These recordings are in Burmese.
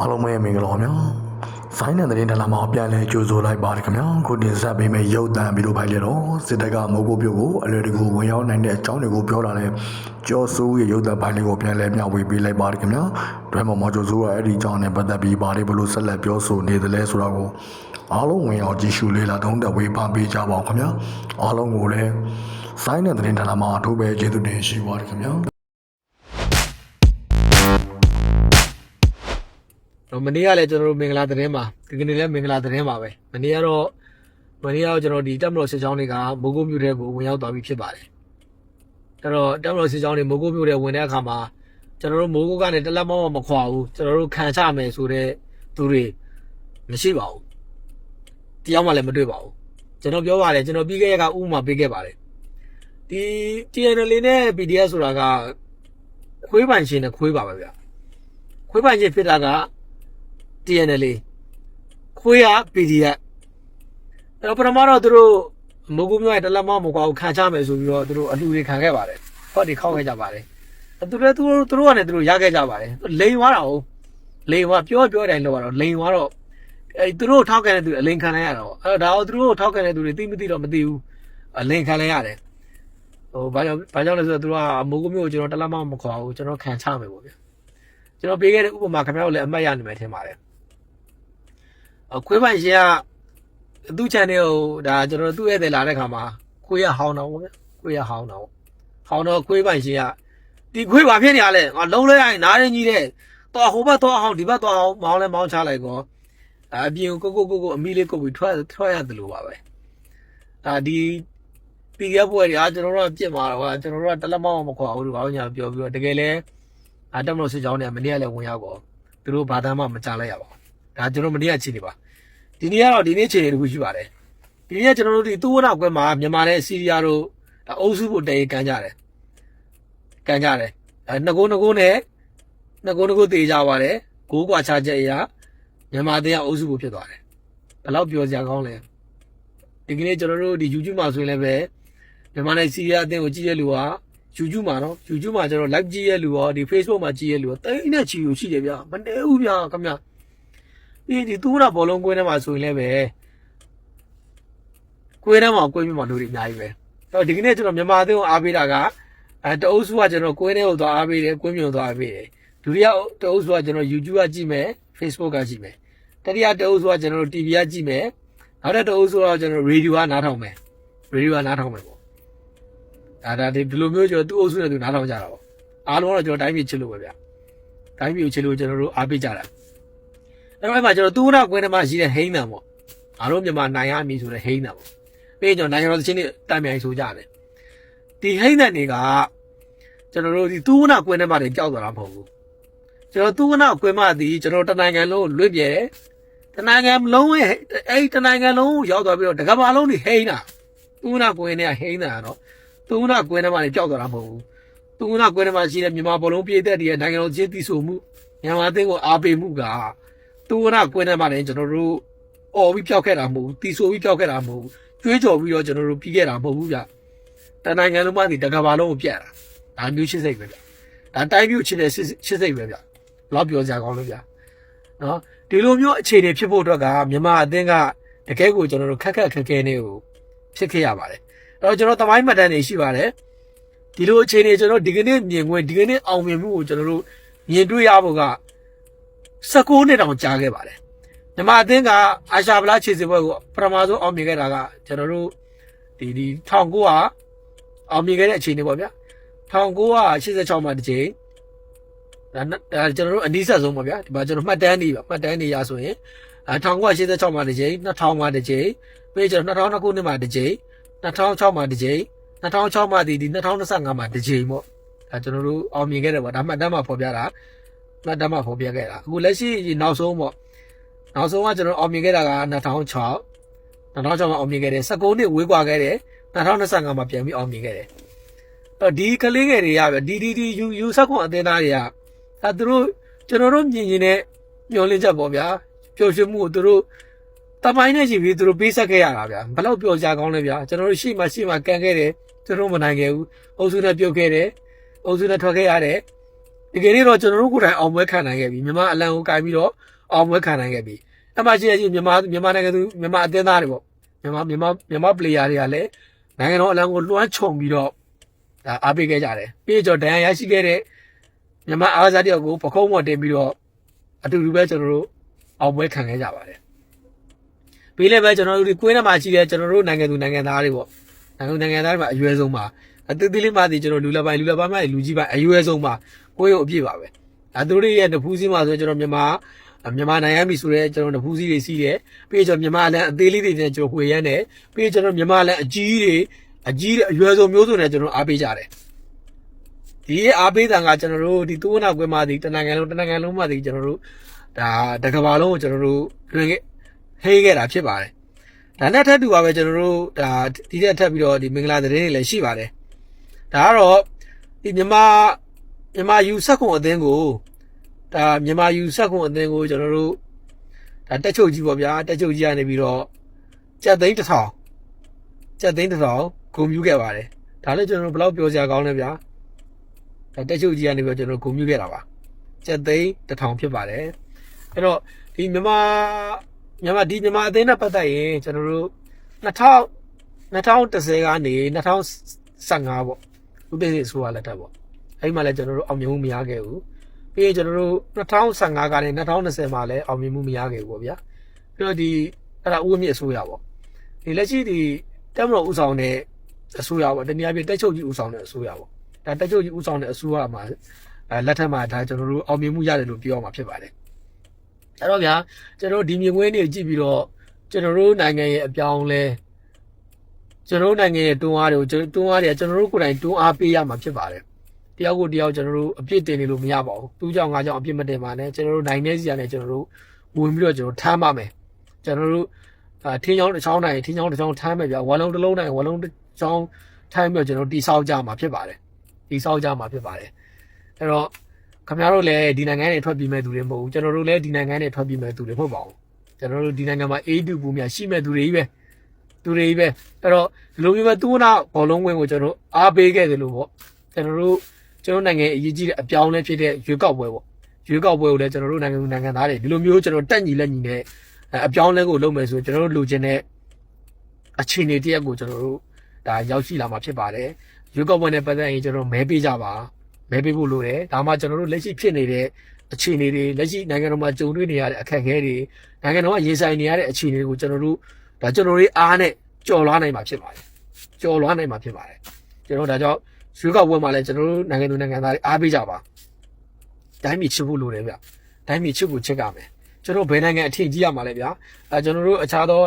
အားလုံးပဲမင်္ဂလာပါဗျာဆိုင်းတဲ့တဲ့တလာမှာပြန်လဲကြိုးဆိုလိုက်ပါတယ်ခင်ဗျာခုတင်ဆက်ပေးမယ့်ရုပ်သံဗီဒီယိုဖိုင်လေးတော့စစ်တပ်ကမဟုတ်ဘူးပြုတ်ကိုအလွယ်တကူဝင်ရောက်နိုင်တဲ့အကြောင်းတွေကိုပြောတာလဲကျော်စိုးရဲ့ရုပ်သံဖိုင်လေးကိုပြန်လဲမျှဝေပေးလိုက်ပါတယ်ခင်ဗျာတွဲမှာမကျော်စိုးကအဲ့ဒီအကြောင်းနဲ့ပတ်သက်ပြီးဘာတွေဘလို့ဆက်လက်ပြောဆိုနေသလဲဆိုတာကိုအားလုံးဝင်ရောက်ကြည့်ရှုလေ့လာသုံးသပ်ဝေဖန်ပေးကြပါဦးခင်ဗျာအားလုံးကိုလည်းဆိုင်းတဲ့တဲ့တလာမှာအထူးပဲကျေးဇူးတင်ရှိပါတယ်ခင်ဗျာ တော့မနေ့ကလည်းကျွန်တော်တို့မင်္ဂလာသတင်းမှာဒီကနေ့လည်းမင်္ဂလာသတင်းပါပဲမနေ့ကတော့မနေ့ကတော့ကျွန်တော်ဒီတက်မတော်စစ်ကြောင်းတွေကမိုးကုတ်မြို့ထဲကိုဝင်ရောက်သွားပြီဖြစ်ပါတယ်အဲ့တော့တက်မတော်စစ်ကြောင်းတွေမိုးကုတ်မြို့ထဲဝင်တဲ့အခါမှာကျွန်တော်တို့မိုးကုတ်ကနေတလက်မောင်းမခွာဘူးကျွန်တော်တို့ခံချမယ်ဆိုတဲ့သူတွေမရှိပါဘူးတရားမှလည်းမတွေ့ပါဘူးကျွန်တော်ပြောပါတယ်ကျွန်တော်ပြီးခဲ့ရကဥပမာပေးခဲ့ပါတယ်ဒီ TNL နဲ့ PDF ဆိုတာကခွေးပိုင်ရှင်နဲ့ခွေးပါပဲဗျခွေးပိုင်ရှင်ဖြစ်တာက TNL ခွေးရ PDF အဲ့တော့ပထမတော့သူတို့မုတ်ကူမျိုးရဲ့တလက်မမကွာကိုခံချမယ်ဆိုပြီးတော့သူတို့အလှူတွေခံခဲ့ပါတယ်ဟောဒီခောက်ခဲ့ကြပါတယ်အဲ့သူတို့သူတို့သူတို့ကလည်းသူတို့ရခဲ့ကြပါတယ်လိန်သွားတာဟုတ်လိန်သွားပြောပြောတိုင်းလောက်တော့လိန်သွားတော့အဲ့သူတို့ထောက်ခံတဲ့သူအလိန်ခံလိုက်ရတော့အဲ့တော့ဒါတော့သူတို့ထောက်ခံတဲ့သူတွေသိမသိတော့မသိဘူးအလိန်ခံလိုက်ရတယ်ဟိုဘာကြောင့်ဘာကြောင့်လဲဆိုတော့သူတို့ကမုတ်ကူမျိုးကိုကျွန်တော်တလက်မမခွာဘူးကျွန်တော်ခံချမယ်ပေါ့ဗျကျွန်တော်ပေးခဲ့တဲ့ဥပမာခင်ဗျားတို့လည်းအမှတ်ရနိုင်မယ်ထင်ပါတယ်အ ခွေးပိုင်ရှင်ကသူ့ channel ကိုဒါကျွန်တော်တို့သူ့ဧည့်သည်လာတဲ့ခါမှာခွေးရဟောင်းတော့ဗျခွေးရဟောင်းတော့ဟောင်းတော့ခွေးပိုင်ရှင်ကဒီခွေးဘာဖြစ်နေရလဲငါလုံးလိုက်ရင်နားရင်ကြီးတဲ့တော်ဟိုဘက်တော်အောင်ဒီဘက်တော်အောင်မောင်းလဲမောင်းချလိုက်ကောအပြင်ကိုကိုကိုကိုအမီလေးကုတ်ပြီးထွက်ထွက်ရတယ်လို့ပါပဲအာဒီပီကက်ပွဲတွေကကျွန်တော်တို့ကပြစ်မှာတော့ဟာကျွန်တော်တို့ကတလက်မောင်းမခွာဘူးလို့ဘာလို့ညာပြောပြီးတော့တကယ်လဲအတက်မလို့စစ်ကြောင်းတွေကမနေ့ကလည်းဝင်ရောက်တော့သူတို့ဘာသာမှမကြလိုက်ရပါဘူး ဒါကျွန်တော်မနေ့ကချိန်နေပါဒီနေ့ကတော့ဒီနေ့ချိန်တခုရှိပါတယ်ဒီနေ့ကကျွန်တော်တို့ဒီသူ့ဝနာကွဲမှာမြန်မာနဲ့စီးရီးယားတို့အုပ်စုဖို့တည်ကန်ကြတယ်ကန်ကြတယ်အဲငကိုးငကိုးနဲ့ငကိုးငကိုးတည်ကြပါတယ်ဂိုးကွာချချက်အရာမြန်မာတဲ့အုပ်စုဖို့ဖြစ်သွားတယ်ဘယ်တော့ပြောစရာကောင်းလဲဒီကနေ့ကျွန်တော်တို့ဒီ YouTube မှာဆိုရင်လည်းပဲမြန်မာနဲ့စီးရီးယားအသင်းကိုကြည့်ရလူဟာ YouTube မှာနော် YouTube မှာကျွန်တော် live ကြည့်ရလူရောဒီ Facebook မှာကြည့်ရလူရောတိတ်နဲ့ချီကိုရှိတယ်ဗျမနေဘူးဗျခင်ဗျ ဒီဒီသူ့နာဘောလုံးကွင်းထဲမှာဆိုရင်လည်းပဲကွင်းထဲမှာကွင်းမြမှာလူတွေအများကြီးပဲအဲ့တော့ဒီကနေ့ကျွန်တော်မြန်မာအသင်းကိုအားပေးတာကအဲတအုပ်စုကကျွန်တော်ကွင်းထဲကိုသွားအားပေးတယ်ကွင်းမြုံသွားအားပေးတယ်ဒုတိယတအုပ်စုကကျွန်တော် YouTube ကကြည့်မယ် Facebook ကကြည့်မယ်တတိယတအုပ်စုကကျွန်တော် TV ကကြည့်မယ်နောက်တစ်တအုပ်စုကကျွန်တော် Radio ကနားထောင်မယ် Radio ကနားထောင်မယ်ပေါ့ဒါဒါဒီလိုမျိုးကျွန်တော်သူ့အုပ်စုနဲ့သူနားထောင်ကြတာပေါ့အားလုံးကတော့ကျွန်တော်တိုင်းပြည်ချစ်လို့ပဲဗျတိုင်းပြည်ကိုချစ်လို့ကျွန်တော်တို့အားပေးကြတာအဲ့ တော့အဲ့မှာကျွန်တော်သူရကွင်းထဲမှာရှိတဲ့ဟိန်းတံပေါ့အားလုံးမြန်မာနိုင်ရမည်ဆိုတဲ့ဟိန်းတံပေါ့ပြီးရင်ကျွန်တော်နိုင်ငံတော်သချင်းတွေတိုင်မြိုင်ဆိုကြတယ်ဒီဟိန်းတံတွေကကျွန်တော်တို့ဒီသူရကွင်းထဲမှာတွေကြောက်သွားတာမဟုတ်ဘူးကျွန်တော်သူရကွင်းမှာဒီကျွန်တော်တနိုင်ငံလုံးလွတ်ပြဲတနိုင်ငံလုံးရဲ့အဲ့တနိုင်ငံလုံးရောက်သွားပြီးတော့တကမ္ဘာလုံးတွေဟိန်းတာသူရကွင်းထဲကဟိန်းတံကတော့သူရကွင်းထဲမှာတွေကြောက်သွားတာမဟုတ်ဘူးသူရကွင်းထဲမှာရှိတဲ့မြန်မာဘောလုံးပြည်သက်တွေရဲ့နိုင်ငံတော်ချင်းတည်ဆိုမှုမြန်မာအသင်းကိုအားပေးမှုက သူကနာကွင်းထဲမှာလည်းကျွန်တော်တို့អော်ပြီးဖြောက်ခဲ့တာမဟုတ်ဘူးတီဆိုပြီးဖြောက်ခဲ့တာမဟုတ်ဘူးကျွေးကြော်ပြီးတော့ကျွန်တော်တို့ပြီးခဲ့တာမဟုတ်ဘူးဗျတနိုင်ငံလုံးမှဒီတကဘာလုံးကိုပြတ်တာဒါမျိုးရှစ်စိတ်ပဲဗျဒါတိုင်းမျိုးချစ်တဲ့ရှစ်စိတ်ပဲဗျလောက်ပြောကြကောင်းလို့ဗျနော်ဒီလိုမျိုးအခြေအနေဖြစ်ဖို့အတွက်ကမြန်မာအသင်းကတကယ်ကိုကျွန်တော်တို့ခက်ခက်ခက်ခဲနေကိုဖြစ်ခဲ့ရပါတယ်အဲ့တော့ကျွန်တော်တမိုင်းမှတ်တမ်းတွေရှိပါတယ်ဒီလိုအခြေအနေကျွန်တော်ဒီကနေ့မြင်ခွင့်ဒီကနေ့အောင်မြင်မှုကိုကျွန်တော်တို့မြင်တွေ့ရဖို့က 19နှစ်တောင်ကြာခဲ့ပါတယ်မြမအသင်းကအာရှဗလားခြေစစ်ပွဲကိုပထမဆုံးအောင်မြင်ခဲ့တာကကျွန်တော်တို့ဒီဒီ1900အောင်မြင်ခဲ့တဲ့အခြေအနေပေါ့ဗျာ1986မှာတစ်ချိန်ဒါဒါကျွန်တော်တို့အနည်းဆက်ဆုံးပေါ့ဗျာဒီမှာကျွန်တော်မှတ်တမ်းနေပါမှတ်တမ်းနေရဆိုရင်အဲ1986မှာတစ်ချိန်2000မှာတစ်ချိန်ပြီးကျွန်တော်2002ခုနှစ်မှာတစ်ချိန်2006မှာတစ်ချိန်2006မှာဒီဒီ2025မှာတစ်ချိန်ပေါ့ဒါကျွန်တော်တို့အောင်မြင်ခဲ့တယ်ပေါ့ဒါမှတ်တမ်းမှာဖော်ပြတာ မှတ်တမ်းမှာဖော်ပြခဲ့တာအခုလက်ရှိနောက်ဆုံးပေါ့နောက်ဆုံးကကျွန်တော်အောင်မြင်ခဲ့တာက2006 2006မှာအောင်မြင်ခဲ့တယ်19နှစ်ဝေးကွာခဲ့တယ်2025မှာပြန်ပြီးအောင်မြင်ခဲ့တယ်အဲ့ဒီကလေးငယ်တွေကပဲဒီဒီဒီယူယူဆက်ခွန်အသင်းသားတွေကအဲသူတို့ကျွန်တော်တို့မြင်ရင်လည်းမျောလင့်ချက်ပေါ့ဗျာပျော်ရွှင်မှုကိုသူတို့တမိုင်းနဲ့ရှိပြီးသူတို့ပေးဆက်ခဲ့ရတာဗျာဘယ်တော့ပျော်ကြကောင်းလဲဗျာကျွန်တော်တို့ရှိမှရှိမှကန်ခဲ့တယ်သူတို့မနိုင်ခဲ့ဘူးအုပ်စုနဲ့ပြုတ်ခဲ့တယ်အုပ်စုနဲ့ထွက်ခဲ့ရတယ် ဒီကနေ့တော့ကျွန်တော်တို့ကိုယ်တိုင်အောင်ပွဲခံနိုင်ခဲ့ပြီမြန်မာအလံကိုကင်ပြီးတော့အောင်ပွဲခံနိုင်ခဲ့ပြီအမှရှိရချင်းမြန်မာမြန်မာနိုင်ငံသူမြန်မာအသင်းသားတွေပေါ့မြန်မာမြန်မာမြန်မာပလေယာတွေကလည်းနိုင်ငံတော်အလံကိုလွှမ်းခြုံပြီးတော့ဒါအားပေးခဲ့ကြတယ်ပြီးတော့ဒဏ်ရာရရှိခဲ့တဲ့မြန်မာအားစားတယောက်ကိုပခုံးပေါ်တင်ပြီးတော့အတူတူပဲကျွန်တော်တို့အောင်ပွဲခံခဲ့ကြပါတယ်ပြီးလည်းပဲကျွန်တော်တို့ဒီကွင်းထဲမှာရှိတဲ့ကျွန်တော်တို့နိုင်ငံသူနိုင်ငံသားတွေပေါ့နိုင်ငံနိုင်ငံသားတွေမှာအရွယ်ဆုံးပါအသေးသေးလေးမှဒီကျွန်တော်လူလက်ပိုင်းလူလက်ပိုင်းမှလူကြီးပိုင်းအရွယ်ဆုံးပါ ကိုယ်ရုပ်အပြည့်ပါပဲအဲသူတို့ရဲ့တဖူးစည်းမှာဆိုကျွန်တော်မြန်မာမြန်မာနိုင်ငံပြီဆိုတော့ကျွန်တော်တဖူးစည်းတွေစီးတယ်ပြီးကျွန်တော်မြန်မာလန်အသေးလေးတွေနဲ့ကျွန်တော်ဝေရမ်းတယ်ပြီးကျွန်တော်မြန်မာလန်အကြီးတွေအကြီးတွေအရွယ်ဆုံးမျိုးစုံနဲ့ကျွန်တော်အားပေးကြတယ်ဒီအားပေးတာကကျွန်တော်တို့ဒီသူ့နာကွဲမှာဒီတနင်္ဂနွေလုံးတနင်္ဂနွေလုံးမှာဒီကျွန်တော်တို့ဒါတကဘာလုံးကိုကျွန်တော်တို့လွင်ခဲ့ဟေးခဲ့တာဖြစ်ပါတယ်ဒါနဲ့ထပ်တူပါပဲကျွန်တော်တို့ဒါဒီတက်ထပ်ပြီးတော့ဒီမင်္ဂလာသတင်းတွေလည်းရှိပါတယ်ဒါကတော့ဒီမြန်မာ မြန်မာယူဆက်ခွန်အသင်းကိုဒါမြန်မာယူဆက်ခွန်အသင်းကိုကျွန်တော်တို့ဒါတက်ချုပ်ကြီးပေါ့ဗျာတက်ချုပ်ကြီးကနေပြီးတော့ကြက်သိန်းတစ်ထောင်ကြက်သိန်းတစ်ထောင်ဂုံမြူးခဲ့ပါတယ်ဒါလည်းကျွန်တော်တို့ဘယ်လောက်ပြောစရာကောင်းလဲဗျာဒါတက်ချုပ်ကြီးကနေပြီးတော့ကျွန်တော်တို့ဂုံမြူးခဲ့တာပါကြက်သိန်းတစ်ထောင်ဖြစ်ပါတယ်အဲ့တော့ဒီမြန်မာမြန်မာဒီမြန်မာအသင်းနဲ့ပတ်သက်ရင်ကျွန်တော်တို့2000 2010ကနေ2015ပေါ့ဥပဒေဆိုရလက်ထက်ပေါ့ အဲ့ဒီမှာလည်းကျွန်တော်တို့အောင်မြင်မှုမရခဲ့ဘူးပြီးရင်ကျွန်တော်တို့2015ကနေ2020မှာလည်းအောင်မြင်မှုမရခဲ့ဘူးပေါ့ဗျာပြီးတော့ဒီအဲ့ဒါဥပဒေအစိုးရပေါ့ဒီလက်ရှိဒီတက်မတော်ဥဆောင်တဲ့အစိုးရပေါ့တနည်းအားဖြင့်တက်ချုပ်ကြီးဥဆောင်တဲ့အစိုးရပေါ့ဒါတက်ချုပ်ကြီးဥဆောင်တဲ့အစိုးရမှာအဲလက်ထက်မှာဒါကျွန်တော်တို့အောင်မြင်မှုရတယ်လို့ပြောရမှာဖြစ်ပါတယ်အဲ့တော့ဗျာကျွန်တော်တို့ဒီမြင်ကွင်းတွေကြည့်ပြီးတော့ကျွန်တော်တို့နိုင်ငံရဲ့အပြောင်းလဲကျွန်တော်တို့နိုင်ငံရဲ့တွန်းအားတွေကိုတွန်းအားတွေကကျွန်တော်တို့ကိုယ်တိုင်တွန်းအားပေးရမှာဖြစ်ပါတယ် တယောက်ကိုတယောက်ကျွန်တော်တို့အပြစ်တင်နေလို့မရပါဘူးသူ့ကြောင့်ငါကြောင့်အပြစ်မတင်ပါနဲ့ကျွန်တော်တို့နိုင်နေစီရတယ်ကျွန်တော်တို့ဝင်ပြီးတော့ကျွန်တော်ထမ်းပါမယ်ကျွန်တော်တို့အာထင်းချောင်းတစ်ချောင်းနိုင်ထင်းချောင်းတစ်ချောင်းထမ်းမယ်ဗျာဝါလုံးတစ်လုံးနိုင်ဝါလုံးတစ်ချောင်းထမ်းပြီးတော့ကျွန်တော်တိဆောက်ကြမှာဖြစ်ပါတယ်တိဆောက်ကြမှာဖြစ်ပါတယ်အဲ့တော့ခင်ဗျားတို့လည်းဒီနိုင်ငံနဲ့ထွက်ပြေးမဲ့သူတွေမဟုတ်ဘူးကျွန်တော်တို့လည်းဒီနိုင်ငံနဲ့ထွက်ပြေးမဲ့သူတွေမဟုတ်ပါဘူးကျွန်တော်တို့ဒီနိုင်ငံမှာအေးတူပူမြရှိမဲ့သူတွေကြီးပဲသူတွေကြီးပဲအဲ့တော့ဒီလိုမျိုးပဲသူ့နာဘောလုံးဝင်ကိုကျွန်တော်အားပေးခဲ့တယ်လို့ပေါ့ကျွန်တော်တို့ ကျွန်တော်နိုင်ငံအရေးကြီးတဲ့အပြောင်းလဲဖြစ်တဲ့ရွေးကောက်ပွဲပေါ့ရွေးကောက်ပွဲကိုလည်းကျွန်တော်တို့နိုင်ငံနိုင်ငံသားတွေဒီလိုမျိုးကျွန်တော်တက်ညီလက်ညီနဲ့အပြောင်းလဲကိုလုပ်မယ်ဆိုကျွန်တော်တို့လိုချင်တဲ့အခြေအနေတရက်ကိုကျွန်တော်တို့ဒါရောက်ရှိလာမှာဖြစ်ပါတယ်ရွေးကောက်ပွဲနဲ့ပတ်သက်ရင်ကျွန်တော်မဲပေးကြပါမဲပေးဖို့လိုတယ်ဒါမှကျွန်တော်တို့လက်ရှိဖြစ်နေတဲ့အခြေအနေတွေလက်ရှိနိုင်ငံတော်မှာကြုံတွေ့နေရတဲ့အခက်အခဲတွေနိုင်ငံတော်ကရင်ဆိုင်နေရတဲ့အခြေအနေတွေကိုကျွန်တော်တို့ဒါကျွန်တော်တို့အားနဲ့ကြော်လွှားနိုင်မှာဖြစ်ပါတယ်ကြော်လွှားနိုင်မှာဖြစ်ပါတယ်ကျွန်တော်ဒါကြောင့် ရွေးကောက်ပွဲမှာလည်းကျွန်တော်တို့နိုင်ငံသူနိုင်ငံသားတွေအားပေးကြပါတိုင်းပြည်ချစ်ဖို့လိုတယ်ဗျတိုင်းပြည်ချစ်ဖို့ချစ်ကြမယ်ကျွန်တော်ဘယ်နိုင်ငံအထင်ကြီးရမှာလဲဗျာအဲကျွန်တော်တို့အခြားသော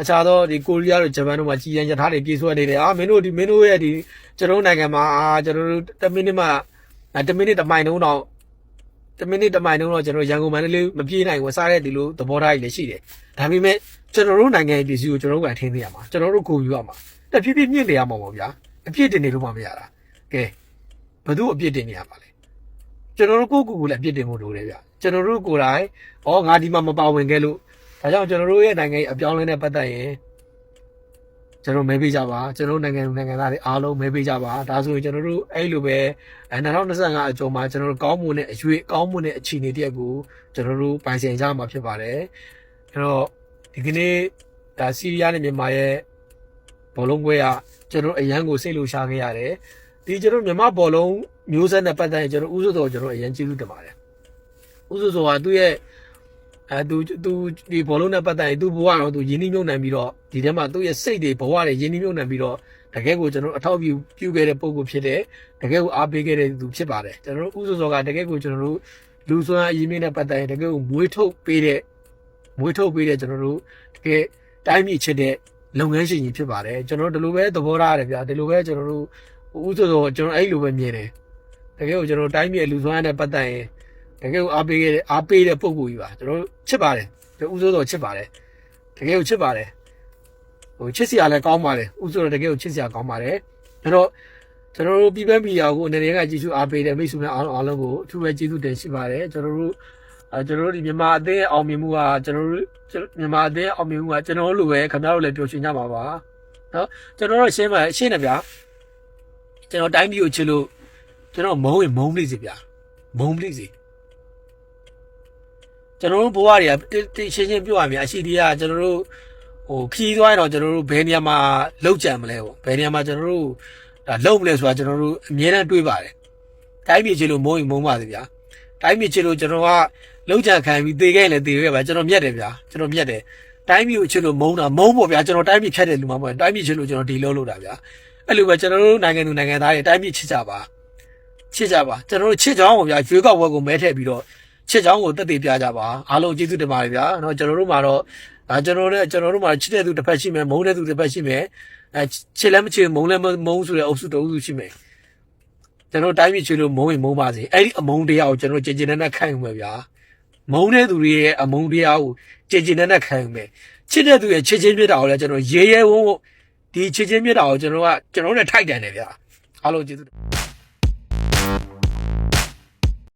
အခြားသောဒီကိုရီးယားတို့ဂျပန်တို့မှာကြီးရန်ရထားတွေပြေးဆွဲနေတယ်အာမင်းတို့ဒီမင်းတို့ရဲ့ဒီကျွန်တော်တို့နိုင်ငံမှာအာကျွန်တော်တို့10မိနစ်မှ10မိနစ်တမိုင်တုံးတော့10မိနစ်တမိုင်တုံးတော့ကျွန်တော်ရန်ကုန်မန္တလေးမပြေးနိုင်ဘူးစားတဲ့ဒီလိုသဘောထားကြီးလည်းရှိတယ်ဒါပေမဲ့ကျွန်တော်တို့နိုင်ငံရဲ့ပြည်စည်းကိုကျွန်တော်တို့ကထင်းသိရမှာကျွန်တော်တို့ကိုယူရမှာတဖြည်းဖြည်းမြင့်နေရမှာပေါ့ဗျာအပြစ်တင်နေလို့မှမရတာ ကဲဘသူအပြစ်တင်နေရပါလဲကျွန်တော်တို့ကိုယ့်ကိုယ်ကိုလည်းအပြစ်တင်ဖို့လိုတယ်ဗျကျွန်တော်တို့ကိုယ်တိုင်ဩငါဒီမှာမပါဝင်ခဲ့လို့ဒါကြောင့်ကျွန်တော်တို့ရဲ့နိုင်ငံရဲ့အပြောင်းအလဲနဲ့ပတ်သက်ရင်ကျွန်တော်မဲပေးကြပါကျွန်တော်နိုင်ငံနိုင်ငံသားတွေအားလုံးမဲပေးကြပါဒါဆိုရင်ကျွန်တော်တို့အဲ့လိုပဲ2025အကျော်မှာကျွန်တော်တို့ကောင်းမွန်တဲ့အရွေကောင်းမွန်တဲ့အခြေအနေတရက်ကိုကျွန်တော်တို့ပိုင်ဆိုင်ကြမှာဖြစ်ပါတယ်အဲ့တော့ဒီကနေ့ဒါစီးရီးယားနဲ့မြန်မာရဲ့ဘောလုံးပွဲကကျွန်တော်အရန်ကိုစိတ်လှရှားခဲ့ရတယ် ဒီကျွန်တော်မြန်မာဘောလုံးမျိုးဆက်နဲ့ပတ်သက်ရင်ကျွန်တော်ဥစ္စာတော်ကျွန်တော်အရန်ကျေးဇူးတင်ပါတယ်ဥစ္စာတော်ကသူ့ရဲ့အဲသူသူဒီဘောလုံးနဲ့ပတ်သက်ရင်သူ့ဘဝတော့သူရင်းနှီးမြှုပ်နှံပြီးတော့ဒီထဲမှာသူ့ရဲ့စိတ်တွေဘဝတွေရင်းနှီးမြှုပ်နှံပြီးတော့တကယ်ကိုကျွန်တော်အထောက်ပြုပြုခဲ့တဲ့ပုံကိုဖြစ်တဲ့တကယ်ကိုအားပေးခဲ့တဲ့သူဖြစ်ပါတယ်ကျွန်တော်ဥစ္စာတော်ကတကယ်ကိုကျွန်တော်တို့လူစွမ်းအရင်းမြစ်နဲ့ပတ်သက်ရင်တကယ်ကိုမွေးထုတ်ပေးတဲ့မွေးထုတ်ပေးတဲ့ကျွန်တော်တို့တကယ်တိုင်းပြည်ချစ်တဲ့လုပ်ငန်းရှင်ကြီးဖြစ်ပါတယ်ကျွန်တော်တို့ဒီလိုပဲသဘောထားရတယ်ဗျာဒီလိုပဲကျွန်တော်တို့ ဥစ္စာတော်ကျွန်တော်အဲ့လိုပဲမြင်တယ်တကယ်ကိုကျွန်တော်တိုင်းပြည်လူစွမ်းနဲ့ပတ်သက်ရင်တကယ်ကိုအားပေးခဲ့တဲ့အားပေးတဲ့ပုံကိုကြီးပါကျွန်တော်ချစ်ပါတယ်ကျွန်တော်ဥစ္စာတော်ချစ်ပါတယ်တကယ်ကိုချစ်ပါတယ်ဟိုချစ်စရာလည်းကောင်းပါတယ်ဥစ္စာတော်တကယ်ကိုချစ်စရာကောင်းပါတယ်အဲ့တော့ကျွန်တော်တို့ပြည်ပမီဒီယာကိုအနေနဲ့ကကြည့်ရှုအားပေးတဲ့မိတ်ဆွေများအားလုံးအားလုံးကိုအထူးပဲကျေးဇူးတင်ရှိပါတယ်ကျွန်တော်တို့အဲကျွန်တော်တို့ဒီမြန်မာအသင်းရဲ့အောင်မြင်မှုကကျွန်တော်တို့မြန်မာအသင်းရဲ့အောင်မြင်မှုကကျွန်တော်တို့လိုပဲခင်ဗျားတို့လည်းပျော်ရွှင်ကြပါပါနော်ကျွန်တော်တို့ရှင်းပါရှင်းတယ်ဗျာ ကျွန်တော်တိုင်းပြည်ကိုချစ်လို့ကျွန်တော်မုန်းရင်မုန်းနေစီဗျာမုံပလိစီကျွန်တော်တို့ဘဝတွေကတိရှင်းရှင်းပြောရမယ်အရှိတရားကျွန်တော်တို့ဟိုခီးသွားရင်တော့ကျွန်တော်တို့ဘယ်နေရာမှာလောက်ကြံမလဲပေါ့ဘယ်နေရာမှာကျွန်တော်တို့ဒါလုံမလဲဆိုတာကျွန်တော်တို့အမြဲတမ်းတွေးပါတယ်တိုင်းပြည်ချေလို့မုံရင်မုံပါစေဗျာတိုင်းပြည်ချေလို့ကျွန်တော်ကလောက်ကြံခံပြီးသေခဲ့ရင်လည်းသေခဲ့ပါကျွန်တော်မြတ်တယ်ဗျာကျွန်တော်မြတ်တယ်တိုင်းပြည်ကိုချေလို့မုံတာမုံပေါ့ဗျာကျွန်တော်တိုင်းပြည်ဖြတ်တယ်လူမှမဟုတ်တိုင်းပြည်ချေလို့ကျွန်တော်ဒီလုံးလို့တာဗျာ အဲ့လိုပဲကျွန်တော်တို့နိုင်ငံသူနိုင်ငံသားတွေတိုင်းပြည်ချစ်ကြပါ ချစ်ကြပါကျွန်တော်တို့ချစ်ကြောင်းကိုဗျာရွေးကောက်ပွဲကိုမဲထည့်ပြီးတော့ချစ်ကြောင်းကိုတက်တည်ပြကြပါအားလုံးကျေးဇူးတင်ပါတယ်ဗျာเนาะကျွန်တော်တို့မှာတော့ဒါကျွန်တော်တို့ကျွန်တော်တို့မှာချစ်တဲ့သူတစ်ဖက်ရှိမယ်မုန်းတဲ့သူတစ်ဖက်ရှိမယ်အဲချစ်လည်းမချစ်မုန်းလည်းမမုန်းဆိုတဲ့အုပ်စုတစ်အုပ်စုရှိမယ်ကျွန်တော်တိုင်းပြည်ချစ်လို့မုန်းရင်မုန်းပါစေအဲ့ဒီအမုန်းတရားကိုကျွန်တော်ကြင်ကြင်နဲ့နဲ့ခံယူမယ်ဗျာမုန်းတဲ့သူတွေရဲ့အမုန်းတရားကိုကြင်ကြင်နဲ့နဲ့ခံယူမယ်ချစ်တဲ့သူရဲ့ချစ်ချင်းမြတ်တာကိုလည်းကျွန်တော်ရဲရဲဝုန်းဝုန်း ဒီချစ်ချင်းမြတ်တာကိုကျွန်တော်ကကျွန်တော်နဲ့ထိုက်တန်တယ်ဗျာအားလုံးကျေးဇူးတင်